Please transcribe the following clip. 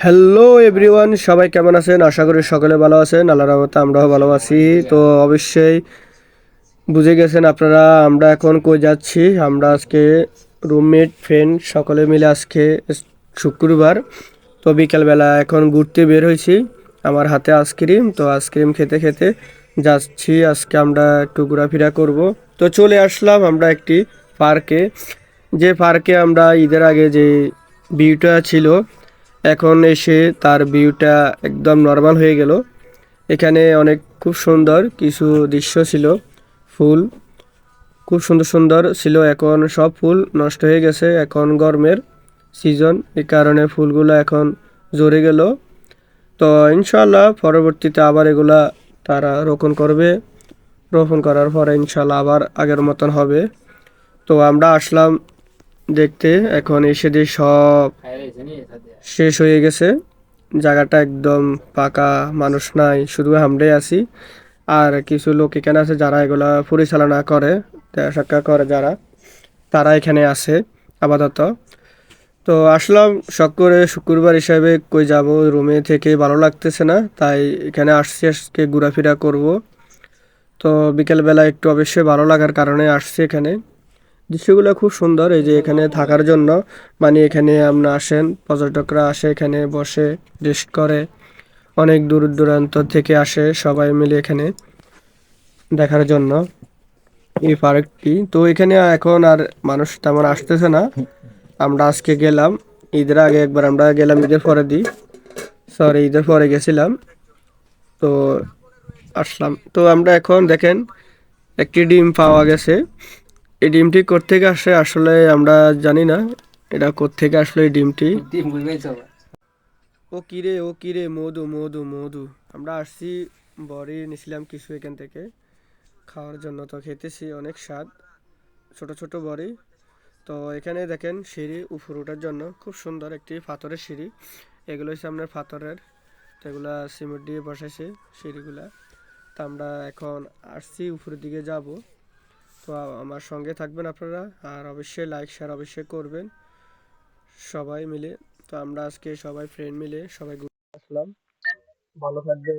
Hello everyone সবাই কেমন আছেন? আশা করি সকলে ভালো আছেন। আল্লাহ রহমতে আমরাও ভালো আছি। তো অবশ্যই বুঝে গেছেন আপনারা, আমরা এখন কই যাচ্ছি? আমরা আজকে রুমমেট ফ্রেন্ড সকলে মিলে আজকে শুক্রবার। তো বিকেলবেলা এখন ঘুরতে বের হয়েছি আমার হাতে আইসক্রিম। তো আইসক্রিম খেতে খেতে যাচ্ছি। আজকে আমরা একটু ঘোরাফেরা করব। তো চলে আসলাম আমরা একটি পার্কে যে পার্কে আমরা ঈদের আগে যে ভিউটা ছিল এখন এসে তার ভিউটা একদম নর্মাল হয়ে গেল। এখানে অনেক খুব সুন্দর কিছু দৃশ্য ছিল, ফুল। খুব সুন্দর সুন্দর ছিল এখন সব ফুল নষ্ট হয়ে গেছে এখন গরমের সিজন এই কারণে ফুলগুলো এখন ঝরে গেল। তো ইনশাল্লাহ পরবর্তীতে আবার এগুলা তারা রোপণ করবে। রোপণ করার পরে ইনশাল্লাহ আবার আগের মতন হবে। তো আমরা আসলাম দেখতে, এখন এসে দিয়ে সব শেষ হয়ে গেছে। জায়গাটা একদম পাকা, মানুষ নাই, শুধু আমরাই আছি। আর কিছু লোক এখানে আছে যারা এগুলা পরিচালনা করে দেখা সাক্ষাৎ করে যারা, তারা এখানে আছে আপাতত। তো আসলাম শখ করে শুক্রবার হিসাবে কই যাব, রুমে থেকে ভালো লাগতেছে না, তাই এখানে আসছি, আজকে ঘোরাফেরা করব। তো বিকেলবেলা একটু অবশ্যই ভালো লাগার কারণে আসছি এখানে। দৃশ্যগুলো খুব সুন্দর, এই যে এখানে থাকার জন্য। মানে এখানে আমরা আসেন, পর্যটকরা আসে, এখানে বসে রেস্ট করে। অনেক দূর দূরান্ত থেকে আসে সবাই মিলে এখানে দেখার জন্য এই পার্কটি। তো এখানে এখন আর মানুষ তেমন আসতেছে না। আমরা আজকে গেলাম, ঈদের আগে একবার আমরা গেলাম, ঈদের পরে দিই। সরি ঈদের পরে গেছিলাম। তো আসলাম। তো আমরা এখন দেখেন, একটি ডিম পাওয়া গেছে। এই ডিমটি কোত্থেকে আসে আসলে আমরা জানি না। এটা কোত্থেকে আসলে এই ডিমটি? ও কিরে ও কিরে মধু মধু মধু। আমরা আসছি বড়ি নিছিলাম কিছু এখান থেকে। খাওয়ার জন্য তো খেতেছি অনেক স্বাদ। ছোট ছোট বড়ি। তো এখানে দেখেন সিঁড়ি উপর ওঠার জন্য খুব সুন্দর একটি পাথরের সিঁড়ি। এগুলো হচ্ছে আপনার পাথরের। তো এগুলা সিমেন্ট দিয়ে বসাইছে সিঁড়িগুলা। তো আমরা এখন আসছি উপরের দিকে যাব। তো আমার সঙ্গে থাকবেন আপনারা, আর অবশ্যই লাইক শেয়ার অবশ্যই করবেন সবাই মিলে। তো আমরা আজকে সবাই ফ্রেন্ড মিলে সবাই ঘুরতে আসলাম। ভালো থাকবেন।